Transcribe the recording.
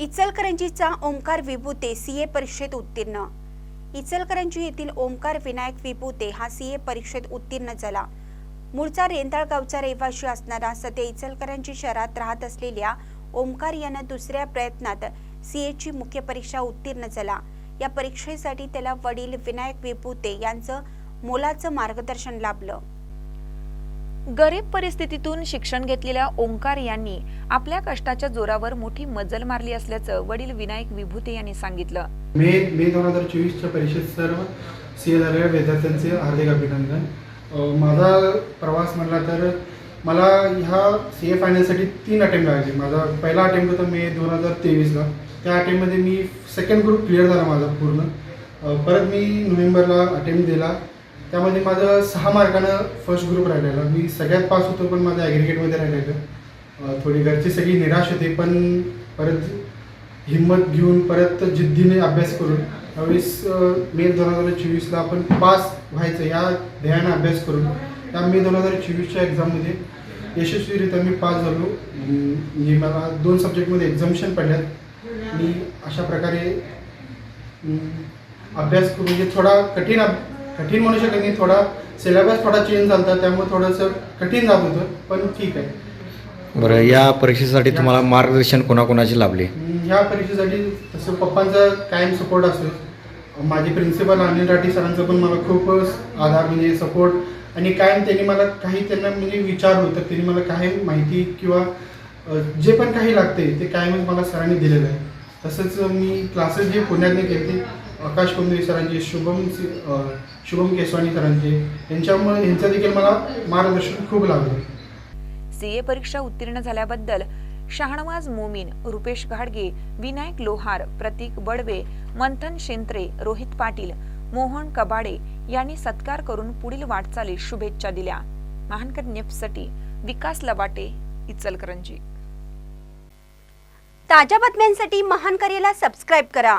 इचलकरंजीचा Omkar Vibhute CA परीक्षेत उत्तीर्ण. इचलकरंजी येथील ओंकार विनायक विभूते हा सीए परीक्षेत उत्तीर्ण झाला. मूळचा रेंदाळ गावचा रहिवासी असणारा सध्या इचलकरंजी शहरात राहत असलेल्या ओंकार यानं दुसऱ्या प्रयत्नात सीएची मुख्य परीक्षा उत्तीर्ण झाला. या परीक्षेसाठी त्याला वडील विनायक विभूते यांचं मोलाचं मार्गदर्शन लाभलं. गरीब परिस्थितीतून शिक्षण घेतलेल्या ओंकार यांनी आपल्या कष्टाच्या जोरावर मोठी मजल मारली असल्याचं वडील विनायक विभूते यांनी सांगितलं. मे मे दोन हजार चोवीसच्या परीक्षेत सर्व सी ए झालेल्या विद्यार्थ्यांचे हार्दिक अभिनंदन. माझा प्रवास म्हटला तर मला ह्या सी ए फायनलसाठी तीन अटेम्प्ट लागले. माझा पहिला अटेम्प्ट होता मे दोन हजार तेवीसला. त्या अटेम्प्टमध्ये मी सेकंड ग्रुप क्लिअर झाला माझा पूर्ण. परत मी नोव्हेंबरला अटेम्प्ट दिला. त्यामध्ये माझं सहा मार्कानं फर्स्ट ग्रुप राहिलेला. मी सगळ्यात पास होतो पण माझं ॲग्रिगेटमध्ये राहिलेलं. थोडी घरची सगळी निराश होती पण परत हिंमत घेऊन परत जिद्दीने अभ्यास करून त्यावेळेस मे दोन हजार चोवीसला आपण पास व्हायचं या ध्येयानं अभ्यास करून त्या मे दोन हजार चोवीसच्या एक्झाममध्ये यशस्वीरित्या मी पास झालो. म्हणजे मला दोन सब्जेक्टमध्ये एक्झामिशन पडल्यात. मी अशा प्रकारे अभ्यास करून म्हणजे थोडा कठीण कठीण म्हणू शकत नाही. थोडा सिलेबस थोडा चेंज झाला त्यामुळे थोडंसं कठीण जात होतं पण ठीक आहे. बरं या परीक्षेसाठी तुम्हाला मार्गदर्शन कोणाकोणाचे लाभले? ह्या परीक्षेसाठी तसं पप्पांचा कायम सपोर्ट असतो माझे प्रिन्सिपल अनिल राठी सरांचा पण मला खूप आधार म्हणजे सपोर्ट आणि कायम त्यांनी मला काही त्यांना म्हणजे विचारलं होतं त्यांनी मला काही माहिती किंवा जे पण काही लागते ते कायमच मला सरांनी दिलेलं आहे. तसंच मी क्लासेस जे पुण्यातले केले आकाश कुंदे सरांचे शुभम शुभम केसवानी सरांचे. यांच्यामुळे यांचं देखील मला मार्गदर्शन खूप लाभलं सीए परीक्षा उत्तीर्ण झाल्याबद्दल शहानवाज मोमीन रुपेश घाडगे विनायक लोहार प्रतीक बडवे मंथन शेंत्रे रोहित पाटील मोहन कबाडे यांनी सत्कार करून पुढील वाटचालीस शुभेच्छा दिल्या. महानकर न्यूजसाठी विकास लवाटे इचलकरंजी. ताज्या बातम्यांसाठी महान करेला सबस्क्राईब करा.